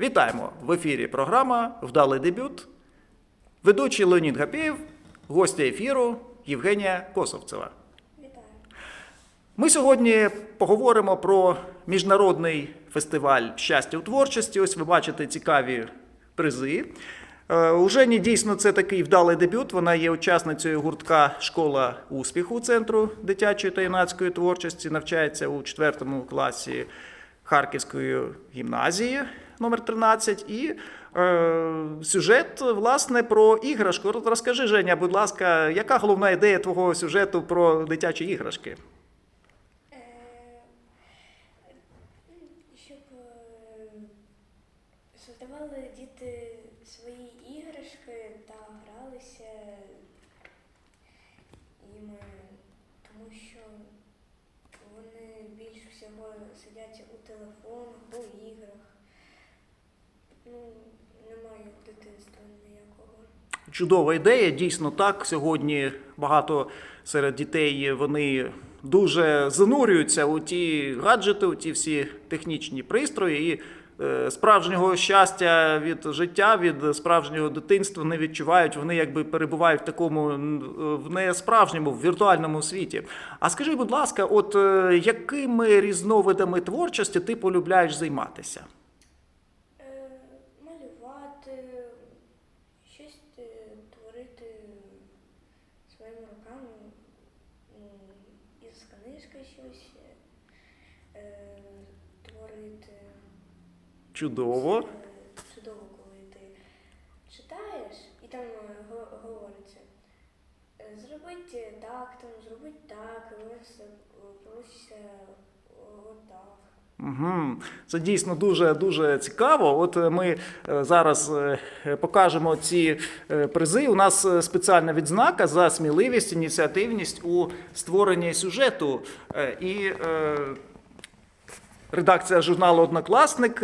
Вітаємо в ефірі програма Вдалий дебют. Ведучий Леонід Гапєєв, гостя ефіру Євгенія Косовцева. Вітаю. Ми сьогодні поговоримо про міжнародний фестиваль щастя у творчості. Ось ви бачите цікаві призи. Е, У Жені дійсно це такий вдалий дебют. Вона є учасницею гуртка Школа успіху Центру дитячої та юнацької творчості. Навчається у 4 класі Харківської гімназії номер 13. І е, сюжет, власне, про іграшку. Розкажи, Женя, будь ласка, яка головна ідея твого сюжету про дитячі іграшки? Е, щоб е, создавали діти свої іграшки та гралися тому що вони більш всього сидять у телефонах, у іграх. Ну, немає дитинства ніякого. Чудова ідея, дійсно так. Сьогодні багато серед дітей вони дуже занурюються у ті гаджети, у ті всі технічні пристрої. І е, справжнього щастя від життя, від справжнього дитинства не відчувають. Вони якби перебувають в такому в несправжньому, в віртуальному світі. А скажи, будь ласка, от е, якими різновидами творчості ти полюбляєш займатися? Е, малювати, щось е, творити своїми руками, із книжки щось е, творити. Чудово. Е, Чудово, коли ти читаєш і там е, говориться. е, Зробити так, там зробити так, е, вийде отак. Угу. Це дійсно дуже дуже цікаво. От е, ми е, зараз е, покажемо ці призи. У нас спеціальна відзнака за сміливість, ініціативність у створенні сюжету. І редакція журналу Однокласник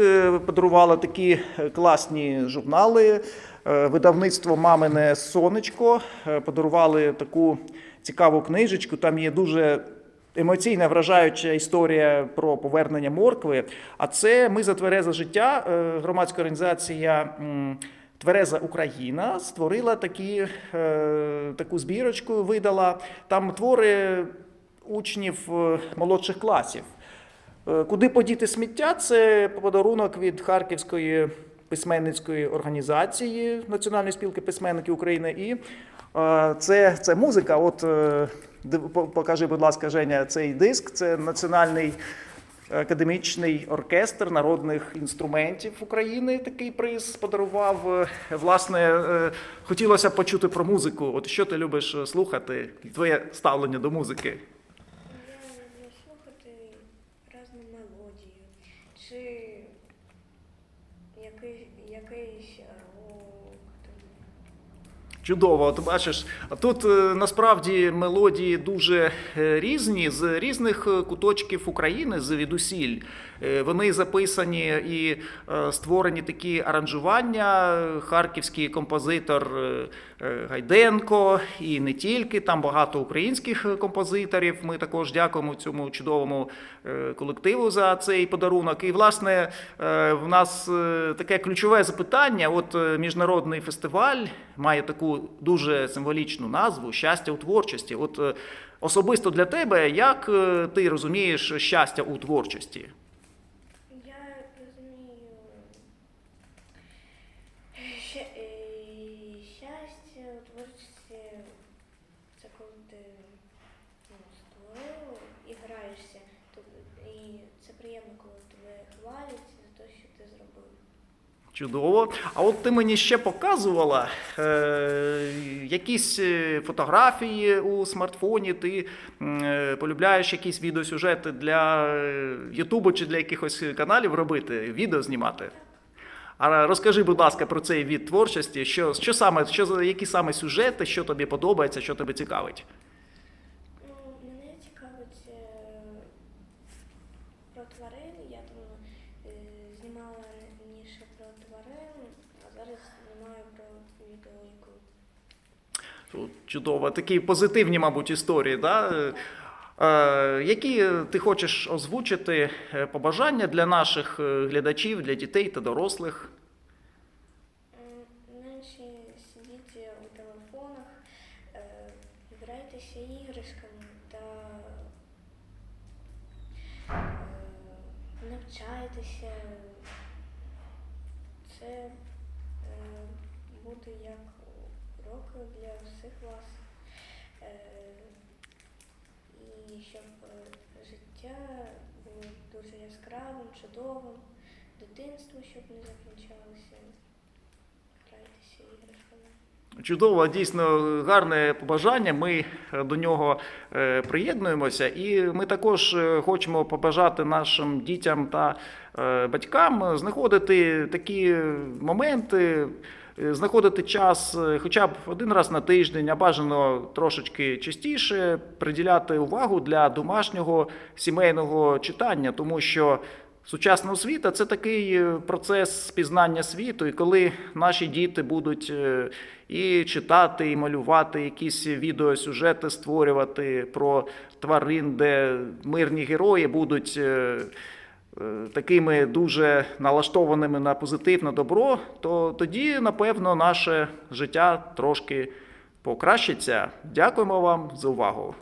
подарувала такі класні журнали. Видавництво Мамине Сонечко подарували таку цікаву книжечку. Там є дуже емоційна вражаюча історія про повернення моркви. А це ми за тверезе життя. е, Громадська організація. Твереза Україна створила такі, е, таку збірочку, видала там твори учнів е, молодших класів. Куди подіти сміття? Це подарунок від Харківської письменницької організації Національної спілки письменників України. І е, це, це музика. От е, покажи, будь ласка, Женя, цей диск. Це національний академічний оркестр народних інструментів України. Такий приз подарував. Е, Власне, хотілося почути про музику. От що ти любиш слухати? Твоє ставлення до музики? Я люблю слухати різні мелодії, чи який, якийсь. Чудово, от бачиш, тут е, насправді мелодії дуже е, різні з різних е, куточків України, звідусіль. Вони записані і створені такі аранжування. Харківський композитор Гайденко, і не тільки там багато українських композиторів. Ми також дякуємо цьому чудовому колективу за цей подарунок. І власне в нас таке ключове запитання. От міжнародний фестиваль має таку дуже символічну назву Щастя у творчості. От е, особисто для тебе, як е, ти розумієш щастя у творчості? Я розумію е, щастя у творчості це коли ти ну, створив і І це приємно, коли тебе хвалять за те, що ти зробив. Чудово. А от ти мені ще показувала е, якісь е, фотографії у смартфоні. Ти е, полюбляєш якісь відеосюжети для е, Ютубу чи для якихось каналів робити, відео знімати. А розкажи, будь ласка, про цей від творчості. Що, що саме, що, які саме сюжети, що тобі подобається, що тебе цікавить? Ну, мене цікавить е, про тварин. Я там е, знімала раніше про тварин, а зараз знімаю про відеоігру. Чудово, такі позитивні, мабуть, історії. Да? Е, Е, Які ти хочеш озвучити е, побажання для наших глядачів, для дітей та дорослих? Менше сидіть у телефонах, грайтеся іграшками та навчайтеся. Це буде як урок для всіх вас. Е, І щоб е, життя було дуже яскравим, чудовим, дитинство, щоб не закінчалося. Грайтеся іграшками. Чудово, дійсно гарне побажання. Ми е, до нього приєднуємося, і ми також хочемо побажати нашим дітям та батькам знаходити такі моменти. Е, Знаходити час е, хоча б один раз на тиждень, а бажано трошечки частіше приділяти увагу для домашнього сімейного читання, тому що Сучасна освіта це такий е, процес пізнання світу, і коли наші діти будуть і читати, і малювати якісь відеосюжети, створювати про тварин, де мирні герої будуть такими дуже налаштованими на позитив, на добро, то тоді, напевно, наше життя трошки покращиться. Дякуємо вам за увагу.